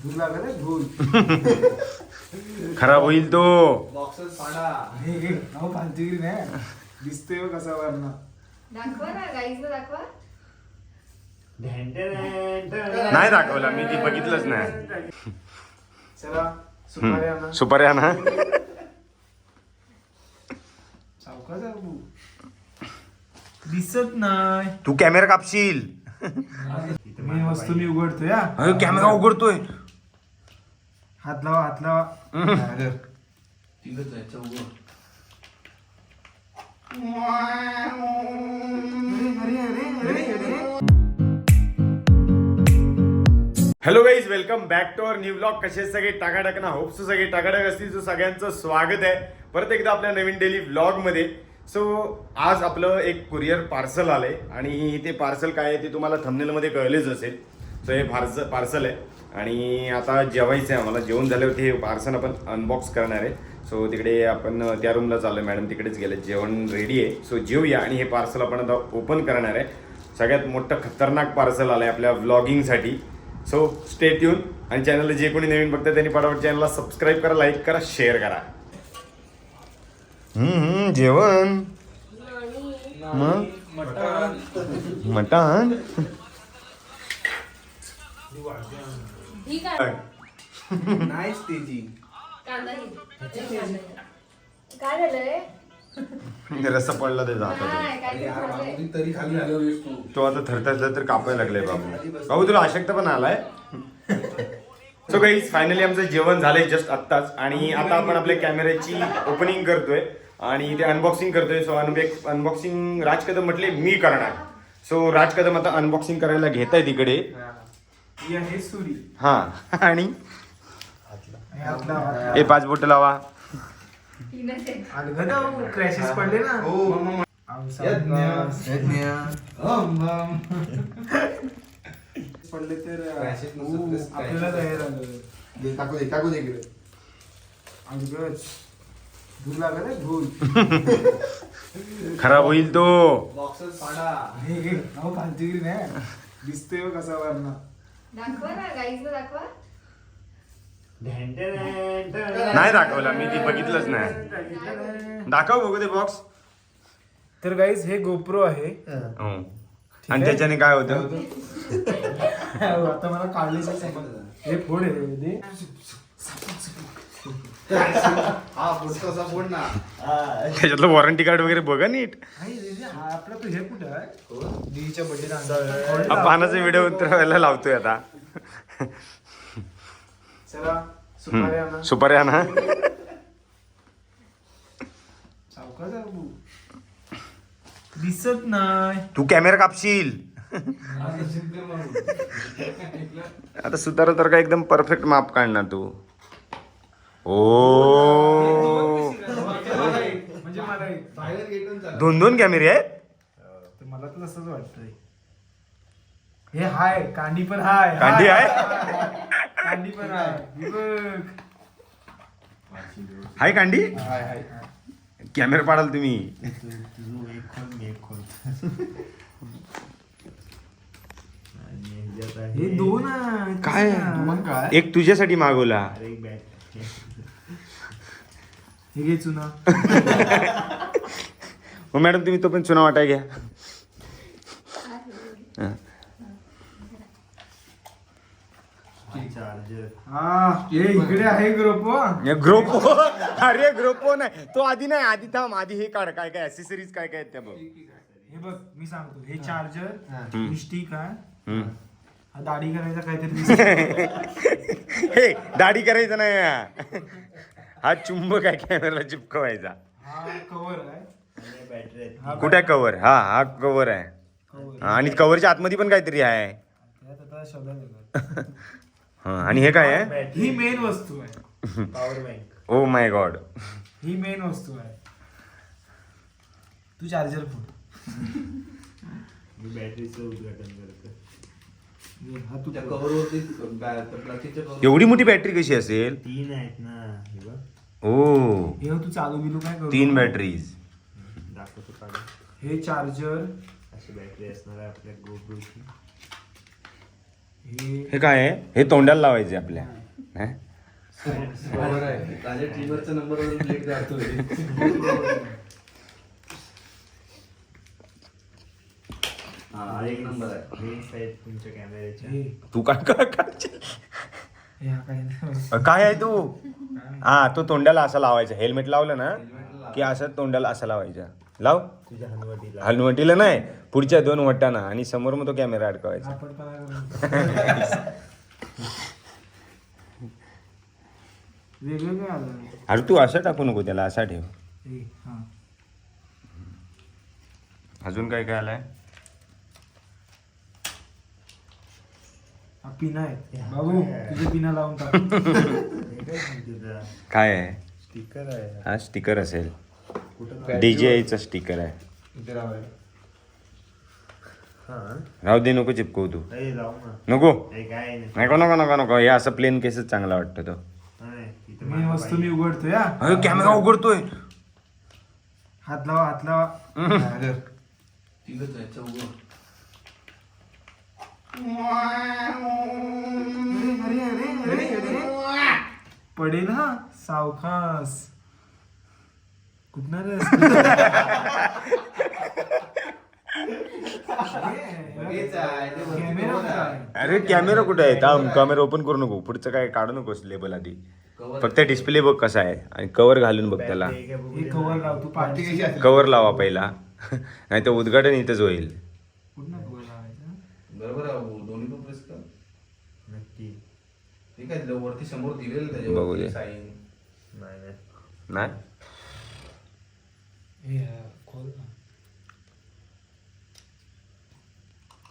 खराब होईल तो. हे अहो फालतूगिरी नाही? दिसतोय हो कसा वरना दाखवा ना गाईज दाखवा. नाही दाखवला मी ती बघितलंच नाही. चला सुपारी आणा. सुपाऱ्या ना. दिसत नाही. तू कॅमेरा कापशील. मी वस्तू मी उघडतोय हा. कॅमेरा उघडतोय. हात लावा हात लावा. तिघच आहे चौघ. Hello guys welcome back to our new blog कसे सगळे? टाकाटक ना. होप्स सगळे टाकाटक असतील. सगळ्यांचं स्वागत आहे. परत एकदा आपल्या नवीन डेली ब्लॉगमध्ये. सो आज आपलं एक कुरिअर पार्सल आलंय. आणि ते पार्सल काय आहे ते तुम्हाला thumbnail मध्ये कळलेच असेल. सो हे पार्सल पार्सल आहे. आणि आता जेवायचं आहे आम्हाला. जेवण झाल्यावरती हे पार्सल आपण अनबॉक्स करणार आहे. सो तिकडे आपण त्या रूमला चाललोय मॅडम तिकडेच गेले. जेवण रेडी आहे. सो जेवूया आणि हे पार्सल आपण आता ओपन करणार आहे. सगळ्यात मोठं खतरनाक पार्सल आलं आहे आपल्या व्लॉगिंगसाठी सो स्टेट येऊन आणि चॅनलला जे कोणी नवीन बघतात त्यांनी पटापट चॅनलला सबस्क्राईब करा लाईक करा शेअर करा. जेवण. मग? मटण? ठीक आहे नाहीच त्याची कांदा घे. काय झालंय? रस्सा पडला ते. जात काय काय ते यार झालंय? बाबू, तरी खाली आलो तू. तो आता थरथरला तर कापायला लागलाय बाबू. बाबू तुला अशक्त पण आलाय? सो काही फायनली आमचं जेवण झालंय जस्ट आत्ताच. आणि आता आपण आपल्या कॅमेऱ्याची ओपनिंग करतोय. आणि ते अनबॉक्सिंग करतोय. सो अनबॉक्सिंग राज कदम म्हटले मी करणार. सो राज कदम आता अनबॉक्सिंग करायला घेत आहे तिकडे ही आहे सुरी. हा आणि? आणि हात लावा. ए पाच बोट लावा क्रॅशेस पडले ना. हो. पडले तर Crashes नसत, ऊ, crashes. आपल्याला तयार आलं दे टाकू दे टाकू दे इकडे. अलगद धूर लागत आहे धूर खराब होईल तो. बॉक्सच फाडा हे घे अहो फालतूगिरी नाही दिसतोय हो कसा वरना. दाखवा ना गाईज दाखवा. नाही दाखवला मी ती बघितलंच नाही. दाखव बघू ते बॉक्स तर गाईज हे गोप्रो आहे. हो. आणि त्याच्याने काय होतं? आता मला काढले हे फोड आहे. हा ना. त्याच्यातलं वॉरंटी कार्ड वगैरे बघा नीट. हा आपला तो हे कुठं आहे हो. हा पानाचा व्हिडिओ उतरवायला लावतोय आता चला सुपारी आणा सुपाऱ्या ना. दिसत नाही तू कॅमेरा कापशील आता सुतारा तर का एकदम परफेक्ट माप काढणार तू ओ म्हणजे मला बाहेर दोन दोन कॅमेरे आहेत? तर मला तर तसंच वाटतंय. हे हाय कांडी पण हाय कांडी हाय. कांडी पण हाय. हे बघ. हाय कांडी? हाय हाय. कॅमेरा पाडाल तुम्ही. हे दोन आहे. काय? मग काय एक तुझ्यासाठी मागवला. हे घे चुना मॅडम तुम्ही तो पण चुना वाटाय घ्या. हा. हा हे इकडे आहे ग्रुप हे ग्रोपो अरे ग्रोपो नाही. तो आधी नाही आधी थांब. आधी हे काढ काय काय ऍसेसरीज काय काय आहेत त्या बघ. हे बघ मी सांगतो. हे चार्जर हम्म. स्टिक आहे. हम्म. हा दाढी करायचा काहीतरी दिसतोय. हे दाढी करायचं नाही. हा. हा चुंबक आहे कॅमेराला चिपकवायचा. हा कव्हर आहे. हा कुठे कव्हर हा हा कव्हर आहे. Cover. हा, आणि कव्हरच्या आतमध्ये पण काहीतरी आहे. त्यात आता शोधायला लागेल. हा, आणि हे काय आहे? ही मेन वस्तू आहे. Power bank oh my God ही मेन वस्तू आहे. तू चार्जर फोड. बॅटरीचं उद्घाटन करतो त्या प्लास्टिकच्या एवढी मोठी बॅटरी कशी असेल? तीन आहेत ना हे बघ. ओ. हे तू चालू बिलू काय तीन. बॅटरीज दाखवतो काढून. हे चार्जर अशी बॅटरी असणार आहे आपल्या हे हे काय आहे? हे तोंडाला लावायचे आपल्या. हं? बरोबर आहे. माझ्या ट्रिमरचा नंबर प्लेट हा एक नंबर आहे. लेन्स आहेत तुमच्या कॅमेऱ्याच्या तू काय काय काय काय नाही. काय आहे तू? हा तो तोंडाला असा लावायचा. हेल्मेट लावलं ना की असं तोंडाला असा लावायचा. लाव. तुझ्या हनुवटीला हलवटीला नाही पुढच्या दोन वटाना आणि समोर मग तो कॅमेरा अडकवायचा. आपण पण वेगवेगळे आलं? अरे तू असं टाकू नको त्याला असा ठेव. हे हा. अजून काय काय आलाय? हा पिना आहे बाबू तुझे पिना लावून टाक. हे काय आहे? स्टिकर आहे. हा स्टिकर असेल. डीजेआयचा स्टिकर आहे. इथे लावायला. हा. राहू दे नको चिपकवू तू. नाही जाऊ ना. नको. हे काय नाही. नको नको नको नको. हे असं प्लेन केसच चांगला वाटतं तो. मागं वस्तू मी. उघडतोय हा. अरे कॅमेरा उघडतोय. हात लावा हात लावा. अरे अरे अरे अरे अरे पडेल हा सावकास कुठणार? अरे कॅमेरा कुठे आहे थांब कॅमेरा ओपन करू नको पुढचं काय काढू नकोस लेबल आधी. फक्त डिस्प्ले बघ कसा आहे आणि कवर घालून बघ त्याला कवर. लाव पहिला नाही तर उद्घाटन इथंच होईल बरोबर आहे भाऊ, दोन्ही पण प्रेस कर. नक्की. हे काय दिलं वरती समोर दिलेलं बघू दे. त्याच्यावर साईन नाही नाही. नाही? हे खोल ना.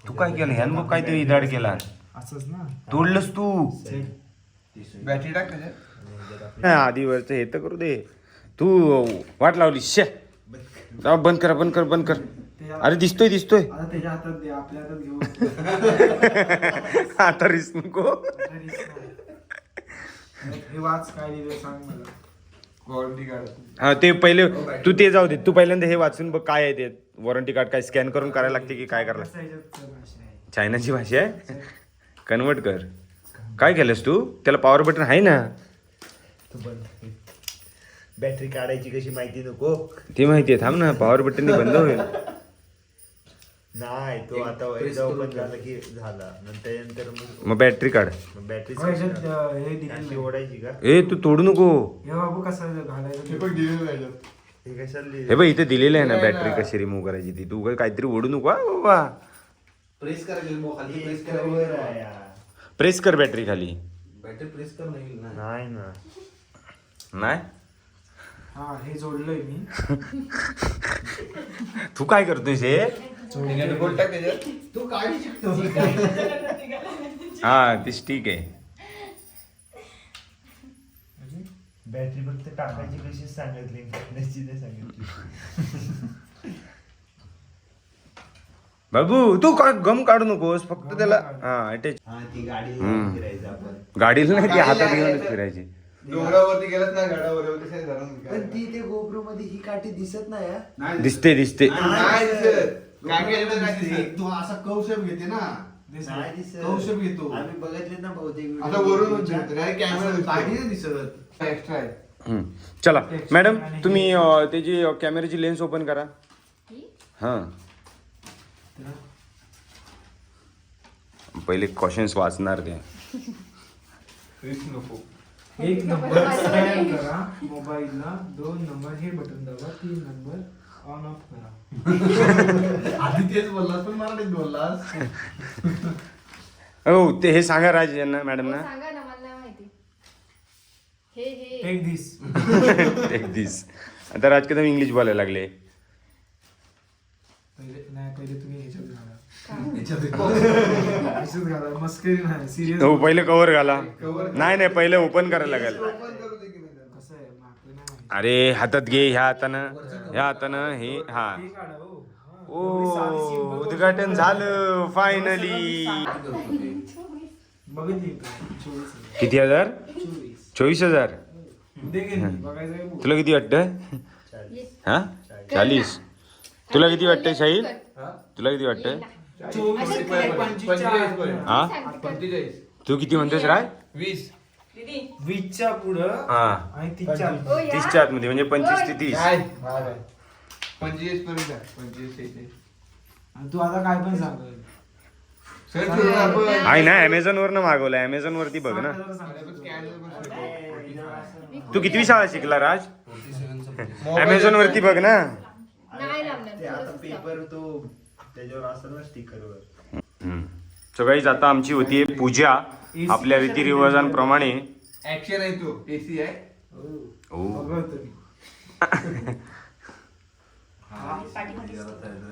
तू काय केलं? ह्यान बघ काहीतरी इदाड केला. असंच ना. तोडलंस तू. बॅटरी टाक त्याच्यात. हा, आधी वरचं हे तर करू दे. तू वाट लावली शे. जाऊ, बंद कर बंद कर बंद कर. अरे दिसतोय दिसतोय. आता त्याच्या हातात दे आपल्या हातात घेऊ आता रिस्क नको. आता risk नाही. हे वाच काय लिहिलं सांग मला. Quality card. हा ते पहिले तू ते जाऊ दे. तू पहिल्यांदा हे वाचून बघ काय आहे ते. वॉरंटी कार्ड काय स्कॅन करून करायला लागते की काय करायला चायनाची भाषा आहे. कन्वर्ट कर. काय केलंस तू? त्याला पॉवर बटन आहे ना? तू बंद बॅटरी काढायची कशी माहिती नको. ते माहिती आहे. थांब ना पॉवर बटन बंद होईल. नाही तो आता एकदा ओपन. झाला की झाला. नंतर नंतर मग मग बॅटरी काढ. बॅटरी हो, ह्याच्यात अं, हे दिलेलं अशी आहे. ओढायची का? ए तू तोडू नको. हे बाबू कसं घालायचं ते. हे कशाला लिहिलं? हे बघ इथे दिलेलं आहे ना बॅटरी कशी रिमूव्ह करायची ती. तू उगाच काहीतरी ओढू नको हा बाबा. प्रेस खाली हे प्रेस cover आहे करायचं यार. प्रेस कर बॅटरी खाली. बॅटरी प्रेस कर नाही ना. नाही ना. नाही? हा हे जोडलंय मी. तू काय करतोयस हे? तू काढू शकतो हा तीच ठीक आहे. बॅटरी फक्त टाकायची कशी सांगितली टाकण्याची नाही सांगितली. बाबू तू काय गम काढू नकोस फक्त त्याला हा अटॅच हा ती गाडी हम्म. फिरायचं आपण. गाडीला नाही ती हातात घेऊनच फिरायची. डोंगरावरती गेलात ना गाडावरती पण ती ते गोप्रो मध्ये ही काठी दिसत नाही हा? नाही दिसते. दिसते. नाही दिसत. काय काय नाही दिसत तू असा घेते ना. नाही दिसत. घेतो. आम्ही बघितले ना बहुतेक आता. वरून कॅमेरा नाही दिसत. एक्स्ट्रा आहे हम्म. चला. मॅडम तुम्ही अं, त्याची अं, कॅमेऱ्याची लेन्स ओपन करा. ही? पहिले क्वेश्चन्स वाचणार ते. रिस्क नको. एक नंबर स्कॅन करा मोबाईलला. दोन नंबर हे बटन दाबा. तीन नंबर ऑन ऑफ करा आधी तेच बोललास पण मराठीत बोललास. हो ते हे सांगा राज यांना मॅडम हो, ना सांगा ना मला नाही माहिती. हे हे. एक दिस आता राज कदम इंग्लिश बोलायला लागले. पहिले नाही पहिले तुम्ही ह्याच्यात घाला. याच्यात ह्याच्यात घाला. मस्करी नाही सिरियस. हो पहिले कवर घाला. नाही नाही पहिले ओपन करायला लागेल कसं आहे मागचं नाही माहिती अरे हातात घे ह्या हातानं ह्या हातानं हे हा. ओ उद्घाटन. झालं फायनली. किती हजार चोवीस हजार. तुला किती वाटतं हा चाळीस तुला किती वाटतं शाहील तुला किती वाटतं. हा तू किती म्हणतोस राय वीस वीसच्या पुढं हा. आणि. तीसच्या आतमध्ये. म्हणजे पंचवीस ते तीस. काय? महाग आहे. पंचेचाळीस पर्यंत आहे. पंचेचाळीस शेहेचाळीस. आणि तू आता काय पण सांग. सर ठेवू आपण. आहे ना अमेझॉन वरनं मागवलं अमेझॉन वरती बघ ना. अरे पण scanner पण सगळं. तू कितवी शाळा शिकला राज? अमेझॉन वरती बघ ना. नाही लावणार ते आता थोडंसं पेपर तो त्याच्यावर असतं ना स्टिकरवर सो गाईज आता आमची होती पूजा. आपल्या रीतिरिवाजांप्रमाणे Action आहे तो एसी आहे.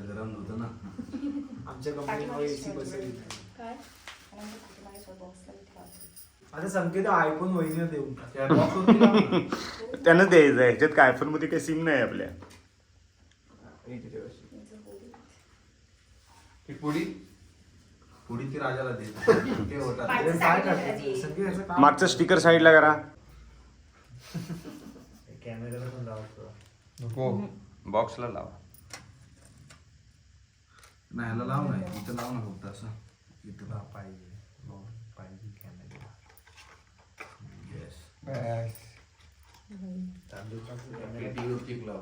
गरम होतं ना. आमच्या कंपनीमध्ये एसी आता संकेत आयफोन वहिनीला देऊन. त्यानं द्यायचं आहे ह्याच्यात काय फोनमध्ये काही सिम नाही आपल्या. पुडी ती राजाला दे ते होतात अरे काय करतो? संकेत याचं काम- मागचं स्टिकर साईडला करा. कॅमेऱ्याला पण लावतो नको. बॉक्सला लावा. नाही ह्याला लाव नाही इथं लाव ना फक्त असं. इथं लाव. पाहिजे. हो, पाहिजे कॅमेरा येस लाव.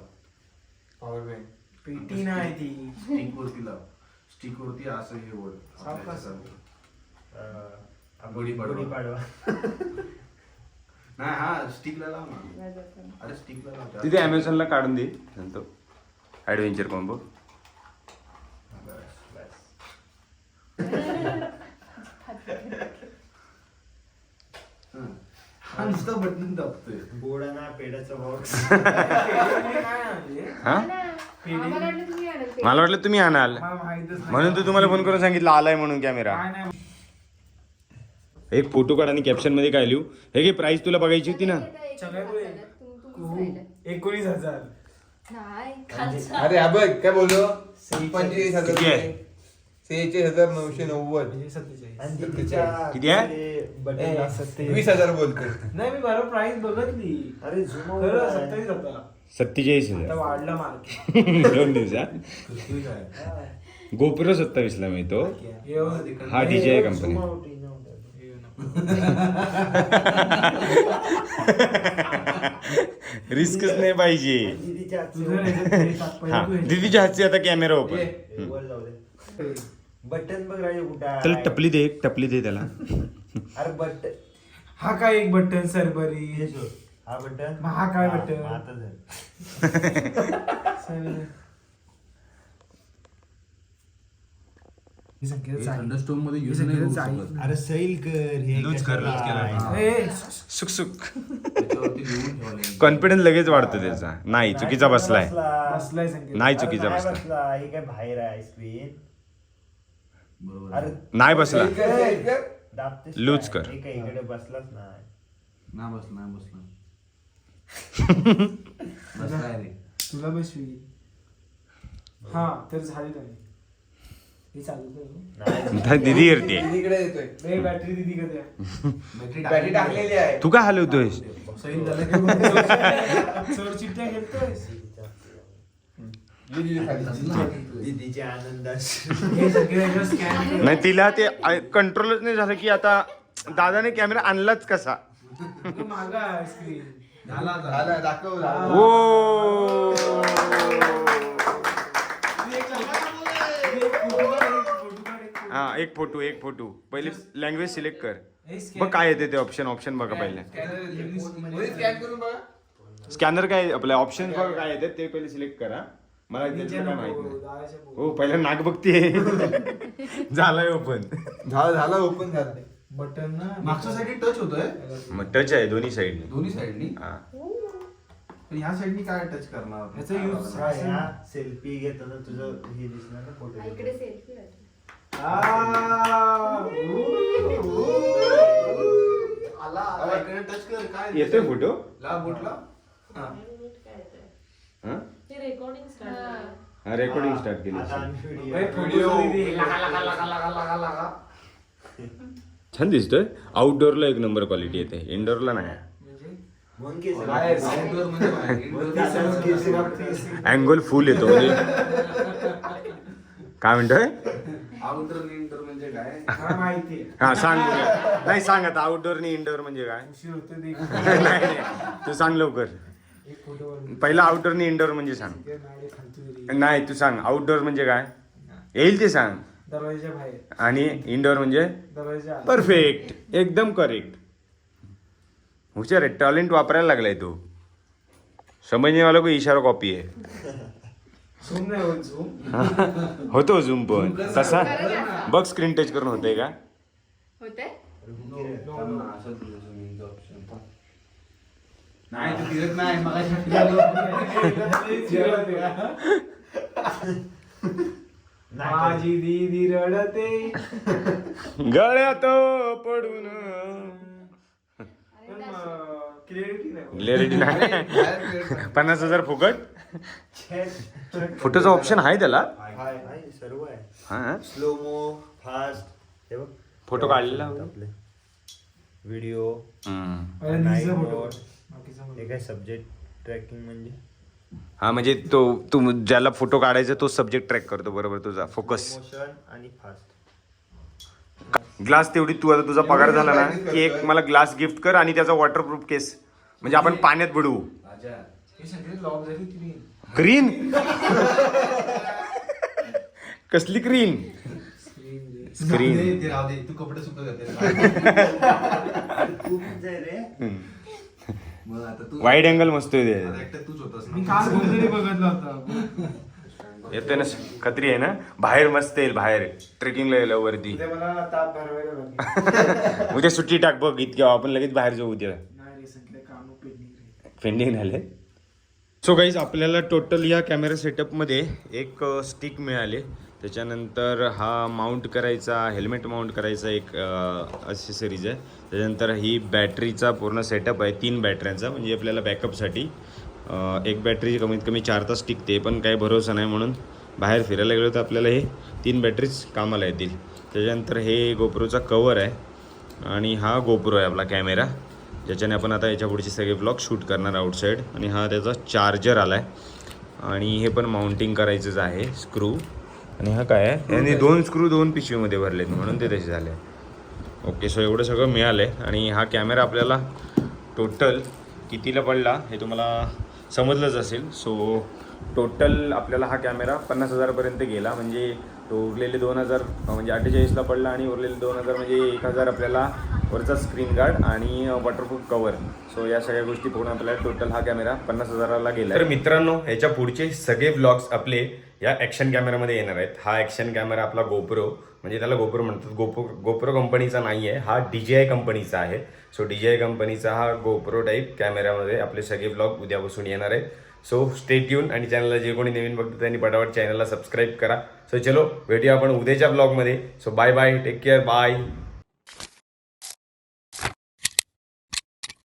पॉवर बँक पेटी नाही ती. स्टिक वरती लाव. स्टिक वरती असं हे? ह्याच्यासारखं. अं, गुढीपाडवा. गुढीपाडवा नाही हा स्टिकला लाव ना अरे स्टिकला लाव तिथे अमेझॉनला काढून दे नंतर ऍडव्हेंचर कॉम्बो बस. बस. हं. हा नुसतं बटन दाबतोय गोडाना पेड्याचा बॉक्स? हा आम्हाला वाटलं तुम्ही आणाल ते. मला वाटलं तुम्ही आणाल. मला माहीतच नाही. म्हणून तर तुम्हाला फोन करून सांगितलं आलाय म्हणून कॅमेरा काय नाही एक फोटो काढ आणि कॅप्शनमध्ये काय लिहू? हे घे प्राइस तुला बघायची होती ना. तुम-. एकोणीस हजार. नाही अरे हा बघ काय बोललो? पंचेचाळीस हजार किती आहे? सेहेचाळीस हजार नऊशे नव्वद. म्हणजे सत्तेचाळीस. आणि दीदीच्या किती आहे? बटन असतात ते वीस हजार बोलते नाही मी बरोबर प्राइस बघितली. अरे झुम खरं सत्तावीस होता. सत्तेचाळीस आता हजार वाढला मार्केट दोन दिवसात गोप्रो सत्तावीस ला मिळतो हा डीजे कंपनी रिस्कच नाही पाहिजे. हे हा दीदीच्या हातची आता कॅमेरा ओपन बटन बघ राजे कुठं त्याला आहे. टपली दे एक टपली दे त्याला. अरे बटन हा काय एक बटन सरबरी. हा बटन हा काय बटन? आता झालं. ही मध्ये ही use नाही. अरे सैल कर हे लूज कर, लूज केला आहे. पाहिजे. ए, सुक सुक त्याच्यावरती लिहून ठेवायला लागेल. कॉन्फिडन्स लगेच वाढतो त्याचा नाही चुकीचा बसलाय नाही चुकीचा बसला हे काय बाहेर आहे स्क्रीन बरोबर अरे आहे. नाही बसला. दाबतेस लूज काय? कर. हे काय इकडे बसलाच नाही नाही बसला नाही बसला तुला बसवी. हा तर झाली नाही? हे चालू कर. नाही दिदी करते दीदीकडे येतोय. बे, बॅटरी दिदी कधी बॅटरी टाकलेली आहे. तू हलवतोयस? की मग चोर चिठ्ठ्या घेतोयस? दीदी खाली. दीदीच्या आनंदात. हे सगळे स्कॅन नाही तिला ते कंट्रोलच नाही झालं की आता दादाने कॅमेरा आणलाच कसा? मागा स्क्रीन झाला. ओ. हा एक फोटो एक फोटो. पहिले लँग्वेज सिलेक्ट कर. बघ काय येते ते ऑप्शन ऑप्शन बघा पहिले. स्कॅनर काय आपले ऑप्शन बघा काय येते ते पहिले सिलेक्ट करा. मला माहीत नाही. हो पहिला नाक बघते. झालाय ओपन झालं झालं ओपन झालं. बटन ना मागच्या साईडने टच होतोय. मग टच आहे दोन्ही साईड दोन्ही साईडनी हा. पण ह्या साईडनी काय टच करणार? याचा use- हा, ह्या सेल्फी घेताना तुझं हे दिसणार ना फोटो इकडे सेल्फी. आला इकडे टच कर. काय येतोय फोटो ला बोटला? हा हा. ते रेकॉर्डिंग स्टार्ट रेकॉर्डिंग स्टार्ट केली. भाई, व्हिडिओ. छान दिसतोय. आउटडोअरला एक नंबर क्वालिटी येते. इंडोरला नाही. म्हणजे आउटडोर म्हणजे अँगल फुल येतो म्हणजे. काय म्हणतोय? म्हणजे काय? मला माहिती आहे हा सांग नाही सांग आता. आउटडोर आणि इनडोअर म्हणजे काय? नाही नाही. तू सांग लवकर. पहिला आउटडोर आणि इनडोअर म्हणजे सांग. नाही तू सांग. आउटडोर म्हणजे काय? येईल ते सांग. दरवाजा बाहेर. आणि इनडोअर म्हणजे दरवाजा आत. परफेक्ट एकदम करेक्ट हुशार आहे. टॅलेंट वापरायला लागलाय तू. समजणे वाला को इशारा कॉपी आहे. झूम नाही होत झूम होतो झूम पण. तसा? बघ स्क्रीन टच करून होतंय का? होते नाही तू फिरत नाही. मग माझी दीदी रडते. गळ्यात पडून. क्लिअरिटी नाही क्लिअरिटी नाही. पन्नास हजार फुकट? फोटोचा ऑप्शन आहे त्याला? हाय हाय सर्व आहे. हा स्लो मो फास्ट हे बघ. फोटो काढलेला आपले. व्हिडिओ हम्म. अरे. बाकीचा हे फोटो. काय सब्जेक्ट ट्रॅकिंग म्हणजे? हा म्हणजे तो तू ज्याला फोटो काढायचा तो सब्जेक्ट ट्रॅक करतो बरोबर तुझा. फोकस मोशन आणि फास्ट ग्लास तेवढी तू आता तुझा पगार झाला ना की एक मला ग्लास गिफ्ट कर आणि त्याचा वॉटरप्रूफ केस म्हणजे आपण पाण्यात बुडवू. राजा हे सगळे लॉक झाली ती ग्रीन कसली ग्रीन स्क्रीन स्क्रीन ते राहू दे. तू कपडे सुकत जाते रे. मग आता तू वाईड अँगल मस्त आहे आता एकटा तूच होतास मी ना काल कुठेतरी बघितला होता. येते ना खत्री आहे ना? बाहेर मस्त येईल बाहेर. ट्रेकिंगला गेलं वरती. उद्या मला ताप भरवायला लागेल. उद्या सुट्टी टाक बघ इतक्या आपण लगेच बाहेर जाऊ उद्या. नाही रिसेंटली काम पेंडिंग रे पेंडिंग झाले सो गाईज आपल्याला टोटल या कॅमेरा सेटअपमध्ये एक स्टिक मिळाले. त्याच्यानंतर हा माउंट करायचा हेल्मेट माउंट करायचा एक असेसरीज आहे. त्याच्यानंतर ही बॅटरीचा पूर्ण सेटअप आहे तीन बॅटऱ्यांचा म्हणजे आपल्याला बॅकअपसाठी. एक बॅटरी कमीत कमी चार तास टिकते पण काही भरोसा नाही म्हणून बाहेर फिरायला गेलो तर आपल्याला हे तीन बॅटरीज कामाला येतील. त्याच्यानंतर हे गोप्रोचा कवर आहे आणि हा गोप्रो आहे आपला कॅमेरा ज्याच्याने आपण आता याच्या पुढचे सगळे ब्लॉग शूट करणार आउटसाईड आणि हा त्याचा चार्जर आला आहे आणि हे पण माउंटिंग करायचंच आहे स्क्रू आणि हा काय आहे? यांनी दोन स्क्रू दोन पिशवीमध्ये भरलेत म्हणून ते तसे झाले. ओके सो एवढं सगळं मिळालं आहे आणि हा कॅमेरा आपल्याला टोटल कितीला पडला हे तुम्हाला समजलंच असेल. सो टोटल आपल्याला हा कॅमेरा पन्नास हजारपर्यंत गेला. म्हणजे तो उरलेले दोन हजार म्हणजे अठ्ठेचाळीसला पडला आणि उरलेले दोन हजार म्हणजे एक हजार आपल्याला वरचा स्क्रीन गार्ड आणि वॉटरप्रूफ कवर सो या सगळ्या गोष्टी पूर्ण आपल्याला टोटल हा कॅमेरा पन्नास हजाराला गेला तर मित्रांनो ह्याच्या पुढचे सगळे ब्लॉग्स आपले या ॲक्शन कॅमेरामध्ये येणार आहेत. हा ॲक्शन कॅमेरा आपला गोप्रो म्हणजे त्याला गोप्रो म्हणतात. गोप्रो गोप्रो कंपनीचा नाही आहे हा डी जे आय कंपनीचा आहे. सो डी जे आय कंपनीचा हा गोप्रो टाईप कॅमेरामध्ये आपले सगळे ब्लॉग उद्यापासून येणार आहेत. सो स्टे ट्यून आणि चॅनलला जे कोणी नवीन बघतो त्यांनी पटापट चॅनलला सबस्क्राईब करा. सो चलो भेटूया आपण उद्याच्या ब्लॉगमध्ये so bye bye take care bye